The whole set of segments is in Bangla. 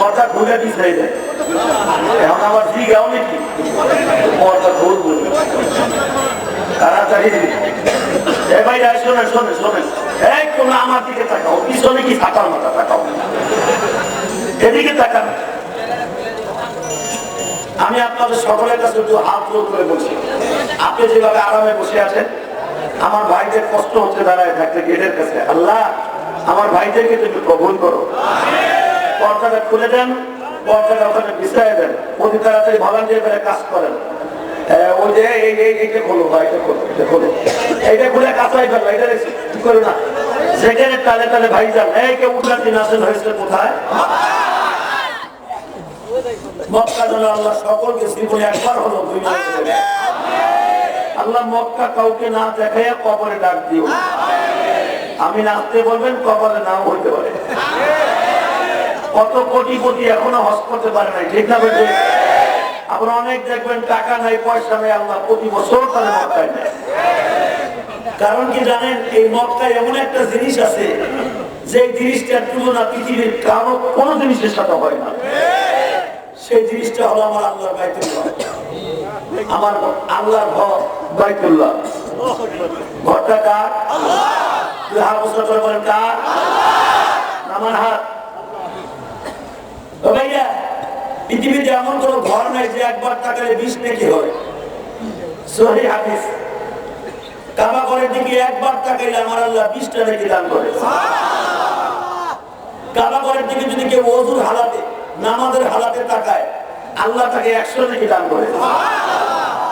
পর্দা খুলে এখন ঠিক এমন কি? পর্দা খুলবো তাড়াতাড়ি আমি আপনাদের সকলের কাছে একটু হাত জোর করে বলছি। আপনি যেভাবে আরামে বসে আছেন, আমার ভাইদের কষ্ট হচ্ছে দাঁড়ায় থাকতে, গেটের কাছে। আল্লাহ আমার ভাইদেরকে তুমি কবুল করো। পর্দাটা খুলে দেন পর্দাটা ওখানে বিছাই দেন। অতি তাড়াতাড়ি ভলান্টিয়ার করে কাজ করেন। আহ, ওই যে এই এই এইটা খোলো ভাই এটা খোলো এটা খোলো। এইটা খুলে কাঁচাই ফেলো এটা কি করো না। সেখানে তালে তালে ভাই যান। এই কে উঠার দিন হয়েছে কোথায়? মক্কা যেন আল্লাহ সকলকে জীবনে একবার হলো দুই আল্লাহ মক্কা কাউকে না দেখাইয়া কবরে ডাক দিও। আমি নাচতে বলবেন, কপালে নাও হইতে পারে। কত কোটিপতি এখনও হস করতে পারে নাই, ঠিক না আপনারা অনেক দেখবেন, টাকা নাই, পয়সা নেই, আল্লাহ প্রতি বছর তাহলে মক্কায় নেয়। কারণ কি জানেন, এই মক্কায় এমন একটা জিনিস আছে, যে জিনিসটার তুলনা পৃথিবীর কারও কোনো জিনিসের সাথে হয় না। সেই জিনিসটা হলো আমার আল্লাহর আমার আল্লাহর ঘর বাইতুল্লাহ। ঘরটা কার? পৃথিবীতে এমন কোনো ঘর নাই যে একবার তাকালে বিষ নাকি হয়? সহি দিকে একবার তাকাইলে আমার আল্লাহ বিশটা নাকি দান করে। কাবা দিকে যদি কেউ অজুর হালাতে, নামাজের হালাতে তাকায়, আল্লাহ তাকে একশো নাকি দান করে।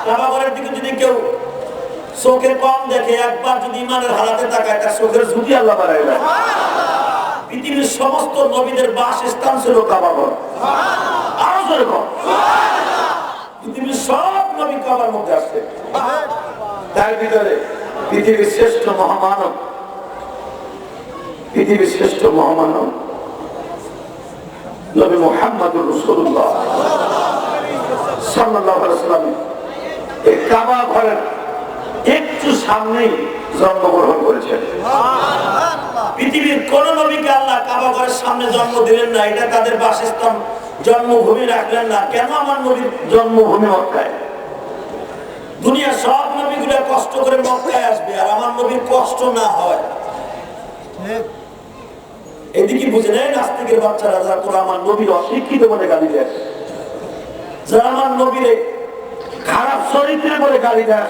কাবা ঘরের দিকে যদি কেউ চোখে কম দেখে একবার যদি ইমানের হালাতে তাকায় তার চোখের ঝুঁকি আল্লাহ বাড়াই দেয়। পৃথিবীর সমস্ত নবীদের বাসস্থান ছিল কাবা ঘর আরও জোরে কম। পৃথিবীর সব নবী কাবার মধ্যে আসছে। তার ভিতরে পৃথিবীর শ্রেষ্ঠ মহামানব। পৃথিবীর শ্রেষ্ঠ মহামানব নবী মোহাম্মদুর রসুল্লাহ সাল্লাহ সাল্লাম এই কাবা ঘরের একটু সামনেই জন্মগ্রহণ করেছেন। পৃথিবীর কোন নবীকে আল্লাহ কাবা ঘরের সামনে জন্ম দিলেন না এটা তাদের বাসস্থান জন্মভূমি রাখলেন না। কেন আমার নবীর জন্মভূমি মক্কায়? দুনিয়া সব নবীগুলো কষ্ট করে মক্কায় আসবে আর আমার নবীর কষ্ট না হয়। এদিকে বুঝে নেয় নাস্তিকের বাচ্চারা যারা তোরা আমার নবীর অশিক্ষিত বলে গালি দেয় যারা আমার নবীরে খারাপ চরিত্রে বলে গালি দেয়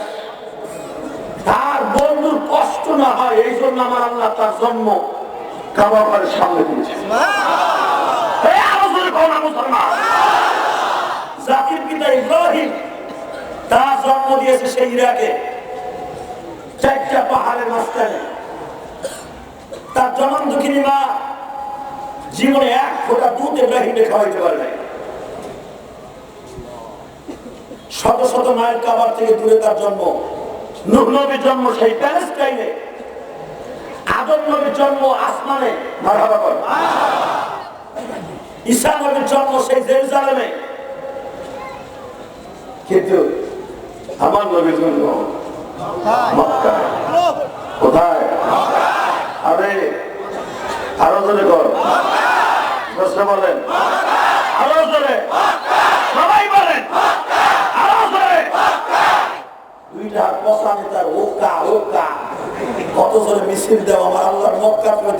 তার বন্ধুর কষ্ট না হয়, এই জন্য আমার আল্লাহ তার জন্ম কাবাবারের সামনে দিয়েছে। জাতির তার জন্ম চারটা তার মা এক শত শত মায়ের কাবার থেকে দূরে তার জন্ম। নূহ নবীর জন্ম সেই প্যালেস্টাইনে আদম নবীর জন্ম আসমানে। মারহাবা কর। ঈসা নবীর জন্ম সেই জেরুজালেমে। কিন্তু আমার নবীর জন্ম মক্কায়। কোথায়? আরে আরও জোরে কর প্রশ্ন বলেন আরও জোরে সবাই বলেন আরও জোরে দুইটা পশানে তার ওকা ওকা কত জোরে মিছিল দেওয়া আমার আল্লাহর মক্কা পেতে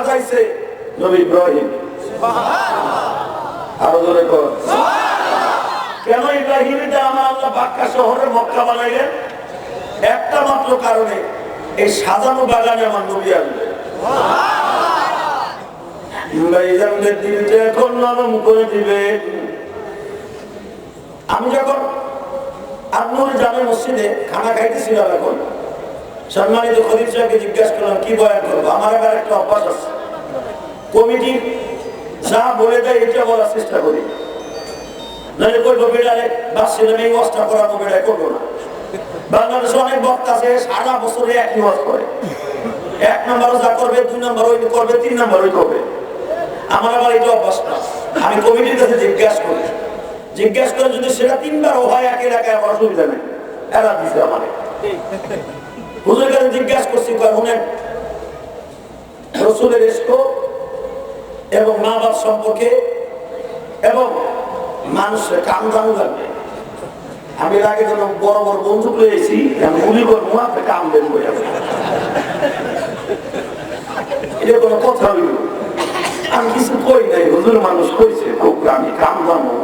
সাজাইছে নবী ইব্রাহিম। আরও জোরে কর। কেন ইব্রাহিমীতে আমার আল্লাহ বাক্কা শহরে মক্কা বানাইলেন? একটা মাত্র কারণে এই সাজানো বাগানে আমার নবী আসবে। এখন নরম করে দিবেন আমি যখন আন্নুর জামে মসজিদে খানা খাইতেছিলাম এখন সম্মানিত খলিফ সাহেবকে জিজ্ঞাসা করলাম, কি বয়ান করব? আমার আবার একটা অভ্যাস আছে। কমিটি যা বলে দেয়, এটা বলার চেষ্টা করি। নাহলে করব বেড়ালে বাসছিলাম এই ওয়াজটা করাবো, বেড়ায় করব না। বাংলাদেশে অনেক বক্তা আছে, সারা বছরে একই ওয়াজ করে। এক নম্বরও যা করবে, দুই নম্বর ওই করবে, তিন নম্বর ওই করবে। আমার আবার এটা অভ্যাস না। আমি কমিটির কাছে জিজ্ঞাসা করি। জিজ্ঞাসা করে যদি সেটা তিনবার ও হয় এক এলাকায় আমার অসুবিধা নেই। এরা দিছে আমার হুজুরের কাছে কাম দামু লাগবে। আমি আগে যখন বড় বড় বন্দুক লয়েছি আমি এটা কোনো কথা হইল আমি কিছু কই নাই, হুজুর মানুষ কইছে আমি কাম দামো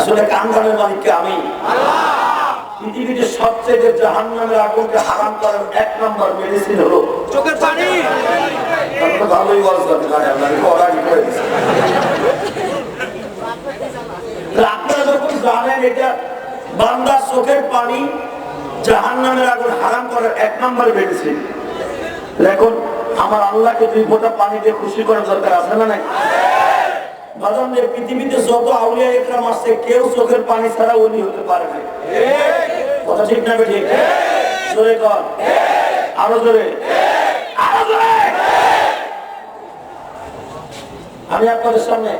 আসলে কাম দামের মালিককে আমি? পৃথিবীতে সবচেয়ে জাহান নামের আগুনকে হারাম করার এক নম্বর মেডিসিন হলো চোখের পানি। ভালোই তাহলে আপনারা যখন জানেন এটা বান্দার চোখের পানি জাহান নামের আগুন হারাম করার এক নম্বর মেডিসিন এখন আমার আল্লাহকে দুই ফোঁটা পানি দিয়ে খুশি করার দরকার আছে না নাই? বাদাম যে পৃথিবীতে যত আউলিয়া একরাম আসছে কেউ চোখের পানি ছাড়া ওলি হতে পারে না। কথা ঠিক না ঠিক জোরে কর আরও জোরে। আমি আপনাদের সামনে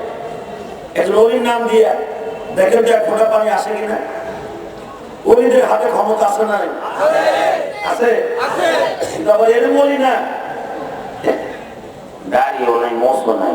একজন অলির নাম দিয়ে, দেখেন যে ফোঁটা পানি আসে কিনা। অলিদের হাতে ক্ষমতা আছে না? আছে? কিন্তু আবার অলি না। দাড়িও নাই মোসও নাই।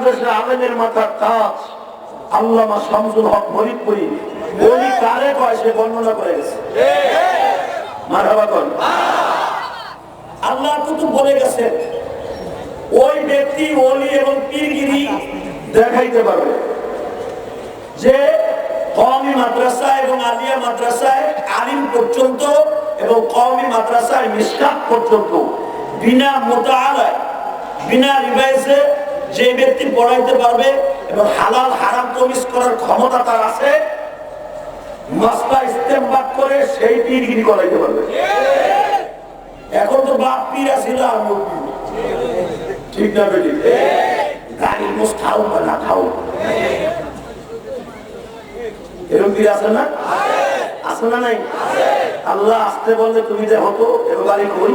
বাংলাদেশের আলেমের মাথার তাজ আল্লামা শামসুল হক ফরিদপুরি অলি কারে কয় সে বর্ণনা করে গেছে। আল্লাহ কুতুব বলে গেছেন ওই ব্যক্তি অলি এবং পীরগিরি দেখাইতে পারবে। যে কওমি মাদ্রাসা এবং আলিয়া মাদ্রাসায় আলিম পর্যন্ত এবং কওমি মাদ্রাসায় মিসকাত পর্যন্ত বিনা মোতালায় বিনা রিভাইসে যে ব্যক্তি পড়াইতে পারবে এবং হালাল, হারাম তমিস করার ক্ষমতা তার আছে মাসলা ইস্তেমবাদ করে সেই পীরগিরি করাইতে পারবে। এখন তো বাপ পীর আছিল আর ঠিক না বেটি? গাড়ি মোস খাও বা না খাও? এরকম কি আছে না? আছে না নাই? আল্লাহ আসতে বললে তুমি যে হতো এবার কই?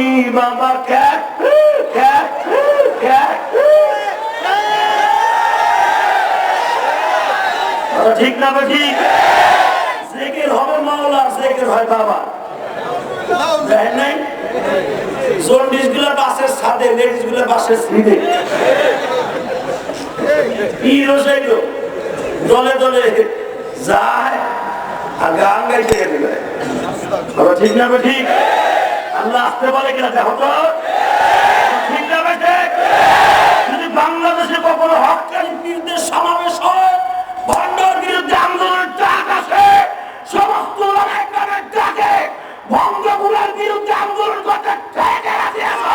ই বাবা ক্যাট ক্যাট ক্যাট ঠিক না বা ঠিক? জেকের হবে মাওলা, জেকের হয় বাবা। নাই? জন্ডিসগুলো বাসের ছাদে লেডিসগুলো বাসের সিঁড়ে কি রসাইল দলে দলে যায়, আর গান গাইতে ঠিক না ঠিক? আল্লাহ আসতে পারে কিনা দেখো তো। ঠিক না যদি বাংলাদেশে কখনো হকের বিরুদ্ধে সমাবেশ হয়, ভণ্ডর বিরুদ্ধে আন্দোলনের ডাক আসে, সমস্ত ডাকে, ভঙ্গগুলোর বিরুদ্ধে আন্দোলন করতে ঠেকে রাজি আছো।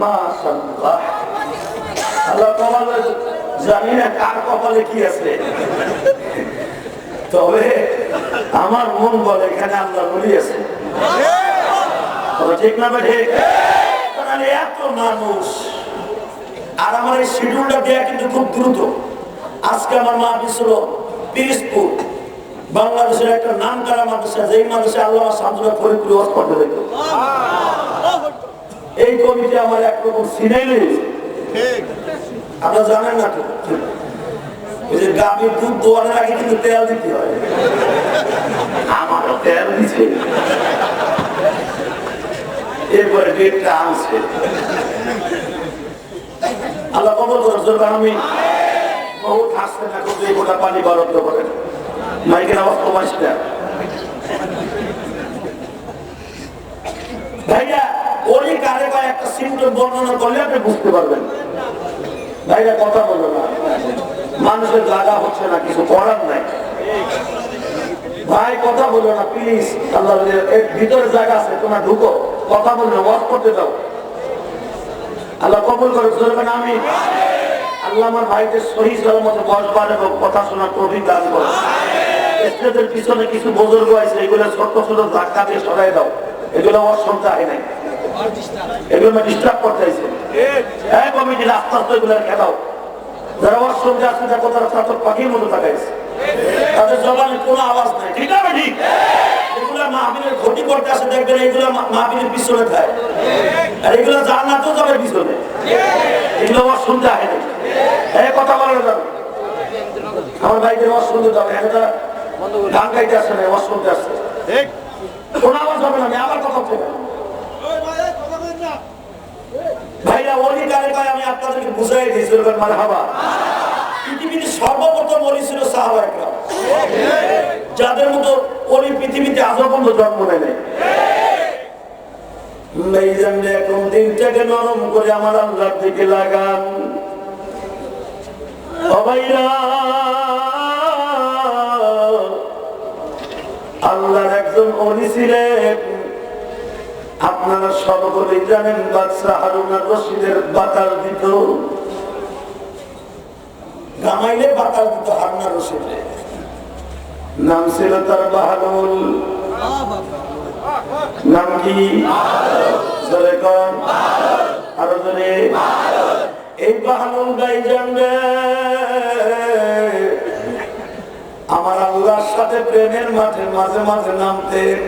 মাশাআল্লাহ। আল্লাহ কপালে জানি না কার কপালে কি আছে তবে মন বলে এখানে আল্লাহ বলি আছে। ঠিক না ঠিক? তাহলে এত মানুষ আর আমার এই শিডিউলটা দেওয়া কিন্তু খুব দ্রুত। আজকে আমার মা ছিল পিরিসপুর বাংলাদেশের একটা নাম করা মাদ্রাসা যেই মাদ্রাসা আল্লাহ শামসুল্লাহ ফরিদপুর ওয়াজ করতে দেখতো এই কমিটি আমার একরকম সিনাই লেগেছে আপনারা জানেন না তো? ওই গাভীর দুধ দোয়ানোর আগে কিন্তু তেল দিতে হয়। আমারও তেল দিছে। এরপরে ডেটটা আনছে। আল্লাহ কবল করার জন্য আমি বহুত হাসতে না করতে গোটা পানি বরদ্ধ করেন মাইকের আওয়াজ কমাইস ভাইয়া, ওরই কারে একটা সিমটম বর্ণনা করলে আপনি বুঝতে পারবেন। ভাইয়া, কথা বলবেন না। মানুষের জায়গা হচ্ছে না, কিছু করার নাই। ভাই, কথা বলো না প্লিজ আল্লাহ এর ভিতরে জায়গা আছে, তোমরা ঢুকো। কথা বলবে, ওয়াজ করতে দাও আল্লাহ কবুল করে চলবেন আমি আল্লাহ আমার ভাইদের সহি মতো বসবার এবং কথা শোনার তৌফিক দান করো স্টেজের পিছনে কিছু বুজুর্গ আছে, এগুলো ছোট ছোট ধাক্কা দিয়ে সরাই দাও। এগুলো অসংখ্য আয় নাই। এগুলো ডিস্টার্ব করতে চাইছে হ্যাঁ কমিটি আস্তে আস্তে এগুলো রেখে দাও যারা অসংখ্য আছে তার কথা তার পাখির মতো তাকাইছে। তাদের জবানে কোনো আওয়াজ নাই। ঠিক আছে ঠিক এগুলা মাহবিলের ক্ষতি করতে আসে দেখবেন এগুলা মাহবিলের পিছনে থাকে আর এগুলো জান্নাতেও যাবে পিছনে। এগুলো আমার শুনতে আহে না এই কথা বলা যাবে আমার ভাইদের ওয়াজ শুনতে যাবে। এটা গান গাইতে আসে না ওয়াজ শুনতে আসছে কোনো আওয়াজ হবে না আমি আবার কথা না। ভাইরা অলি কারে কয় আমি আপনাদেরকে বুঝাই দিয়েছি মানে হাবা পৃথিবীতে সর্বপ্রথম অলি ছিল সাহাবা একরাম যাদের মতো অলি পৃথিবীতে আজও পর্যন্ত জন্ম নেয় নাই। এই জন্য এখন দিনটাকে নরম করে আমার আল্লাহর দিকে লাগান। আল্লাহর একজন অলি ছিলেন। আপনারা সকলেই জানেন বাদশাহ হারুনা রশিদের বাতাল দিত। গামাইলে বাতাল দিত হারুনা রশিদে। নাম ছিল তার বাহাদুল নাম কি? আরও জোরে। এই বাহাদুল গাই জানবে। আমার আল্লাহর সাথে প্রেমের মাঠে মাঝে মাঝে নামতেন।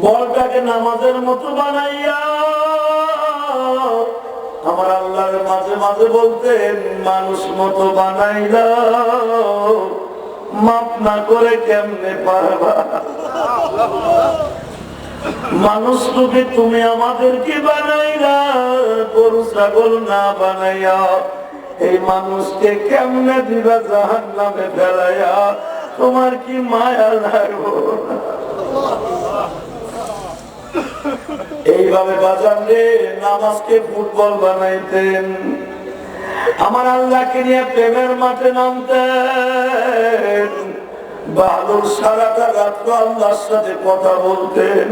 বলটাকে নামাজের মতো বানাইয়া আমার আল্লাহর মাঝে মাঝে বলতেন মানুষ মতো বানাইলা মাপ না করে কেমনে পারবা? মানুষ তুমি আমাদেরকে বানাইলা, গরু, ছাগল না বানাইয়া এই মানুষকে কেমনে দিবা জাহান নামে ফেলাইয়া? তোমার কি মায়া লাগবো? এইভাবে বাজান রে, নামাজকে ফুটবল বানাইতেন। আমার আল্লাহকে নিয়ে প্রেমের মাঠে নামতেন। বালুর সারাটা রাত্র আল্লাহর সাথে কথা বলতেন।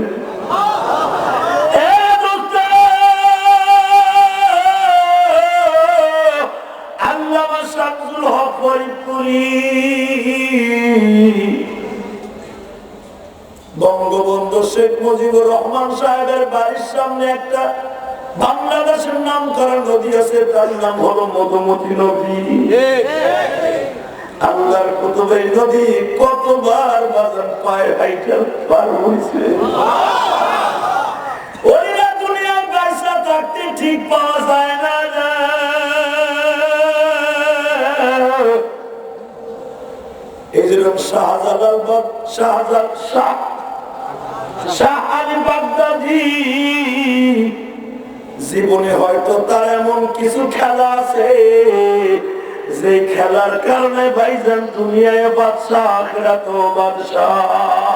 বঙ্গবন্ধু শেখ মুজিবুর রহমান সাহেবের বাড়ির সামনে একটা বাংলাদেশের নাম করা নদী আছে, তার নাম হলো মধুমতি নদী। আল্লাহর কুতুবের নদী কতবার বাজার পায় হাইটাল পার হয়েছে। ওইরা দুনিয়ার পয়সা থাকতে ঠিক পাওয়া যায় না। জীবনে হয়তো তার এমন কিছু খেলা আছে যে খেলার কারণে ভাইজান দুনিয়ায় বাদশাহ বাদশাহ।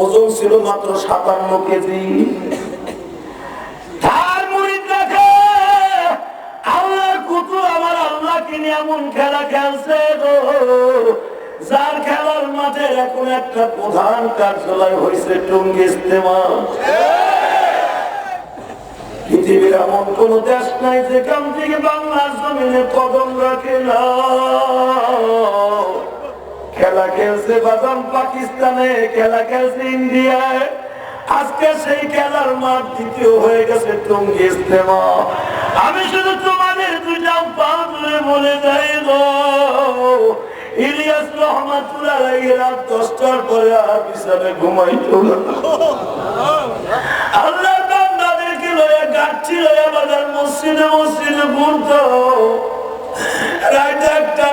ওজন ছিল মাত্র সাতান্ন কেজি। এমন খেলা খেলছে যার খেলার এখন একটা প্রধান হয়েছে টঙ্গি ইস্তেমা। পৃথিবীর এমন কোন দেশ নাই যেখান থেকে বাংলার জমিনে কদম রাখে না। খেলা খেলছে বাদাম পাকিস্তানে, খেলা খেলছে ইন্ডিয়ায়। আজকে সেই খেলার মাঠ দ্বিতীয় হয়ে গেছে ইস্তেমা আমি শুধু তোমাদের দুটা পা ধরে বলে যাই গো। ইলিয়াস রহমাতুল্লাহ রাত দশটার পরে আর বিছানে ঘুমাইতো না। আল্লাহর বান্দাদেরকে লয়ে গাচ্ছি লয়ে বাজার মসজিদে মসজিদে ঘুরতো। রাত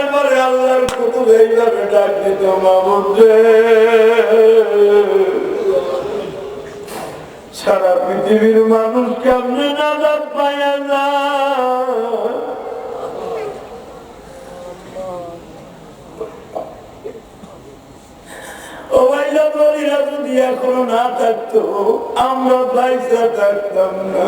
একটার পরে আল্লাহর কুতুব এইভাবে ডাক দিত মামুদ। সারা পৃথিবীর মানুষ কেমনে নাজাদ পায়া যদি এখনও না থাকতো, আমরা পয়সা থাকতাম না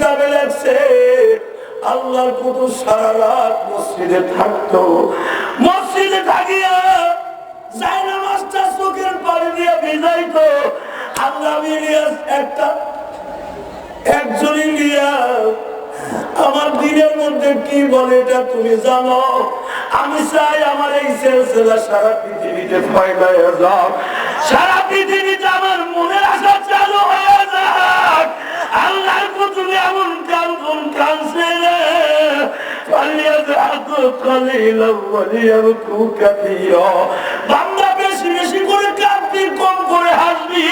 কিতাবে লেখছে, আল্লাহর কুতুব সারা রাত মসজিদে থাকতো। মসজিদে থাকিয়া যাই নামাজটা চোখের পানি দিয়ে ভিজাইতো। আল্লাহ ইলিয়াস একটা, একজন ইলিয়াস, আমার দিনের মধ্যে কি বলে এটা তুমি জানো? আমি চাই আমার এই সিলসিলা সারা পৃথিবীতে ফয়লায় যাক। সারা পৃথিবীতে আমার মনের আশা চালু হয়ে যাক। আল্লাহর প্রথমে এমন কান্দন কাঁদছে বেশি বেশি করে কাঁদবি, কম করে হাসবি।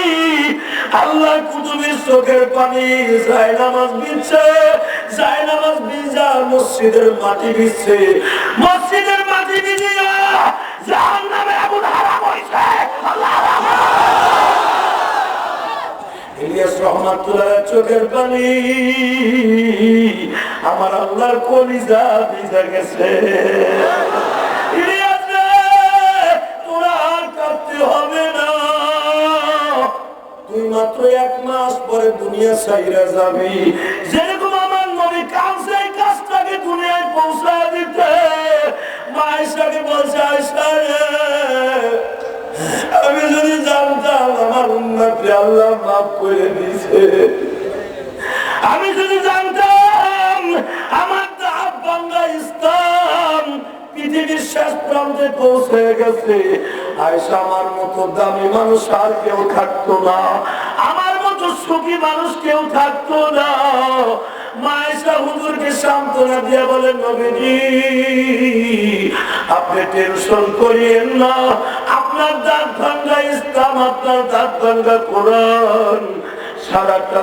আল্লাহ কুতুবের চোখের পানি যায় নামাজ বিচ্ছে যায় নামাজ বিজা মসজিদের মাটি বিচ্ছে মসজিদের মাটি বিজিয়া যার নামে এমন হারাম হয়েছে আল্লাহ ইলিয়াস চোখের পানি। আমার আল্লাহর কলিজা ভিজা গেছে। তোরা আর হবে না। মাত্র এক মাস পরে দুনিয়া যাবি। আমার দুনিয়ায় পৌঁছা দিতে। বলছে আমি যদি জানতাম আমার উন্নতি আল্লাহ মাফ করে দিছে আমি যদি জানতাম আমার বাংলা ইসলাম, পৃথিবীর শেষ প্রান্তে পৌঁছে গেছে। আমার মতো দামি মানুষ আর কেউ থাকতো না। আমার মতো সুখী মানুষ কেউ থাকতো না। মায়েশা হুজুরকে সান্ত্বনা দিয়ে বলেন, নবীজি, আপনি টেনশন করিয়েন না। আপনার দাঁত ভাঙ্গা ইসলাম, আপনার দাঁত ভাঙ্গা কোরআন। সারাটা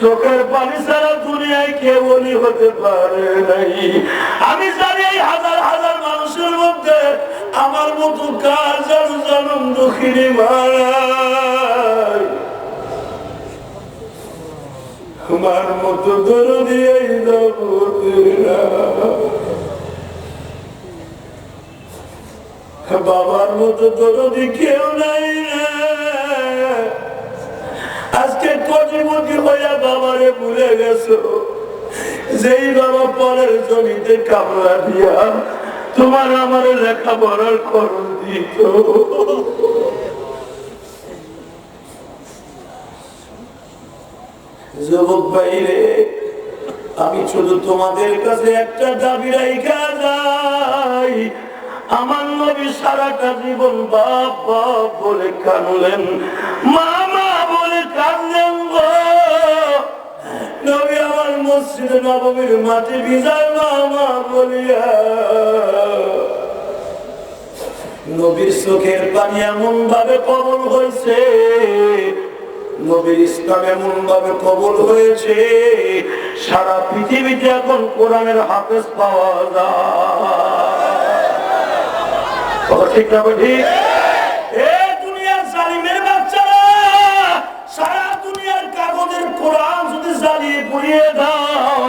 চোখের পানি ছাড়া দুনিয়ায় বলি হতে পারে নাই। আমি জানি এই হাজার হাজার মানুষের মধ্যে আমার মতো কার যেন জনম দুঃখিনী মারায় আমার মতো দরদি এই বাবার মতো দরদি কেউ নাই রে। আজকে কটিমতি হইয়া বাবারে ভুলে গেছো। যেই বাবা পরের জমিতে কামড়া দিয়া তোমার আমার লেখাপড়ার খরচ দিত। আমি শুধু তোমাদের কাছে একটা দাবি রাইখা যাই। আমার নবী সারাটা জীবন বাপ বাপ বলে কানলেন মামা মসজিদে নবমীর মাটি ভিজায় মামা বলিয়া। নবীর চোখের পানি এমন ভাবে কবল হয়েছে, নবীর ইসলাম এমন ভাবে কবল হয়েছে, সারা পৃথিবীতে এখন কোরআনের হাফেজ পাওয়া যায়। ঠিক না ঠিক পুড়িয়ে দাও।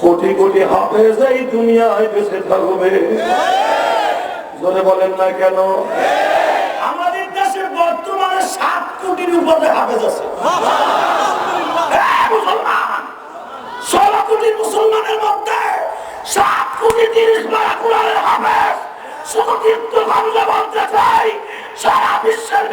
কোটি কোটি হাফেজ এই দুনিয়ায় বেঁচে থাকবে। জোরে বলেন না কেন? আমাদের দেশে বর্তমানে সাত কোটির উপরে হাফেজ আছে। মুসলমানের মধ্যে কোটি বলতে চাই, সারা বিশ্বের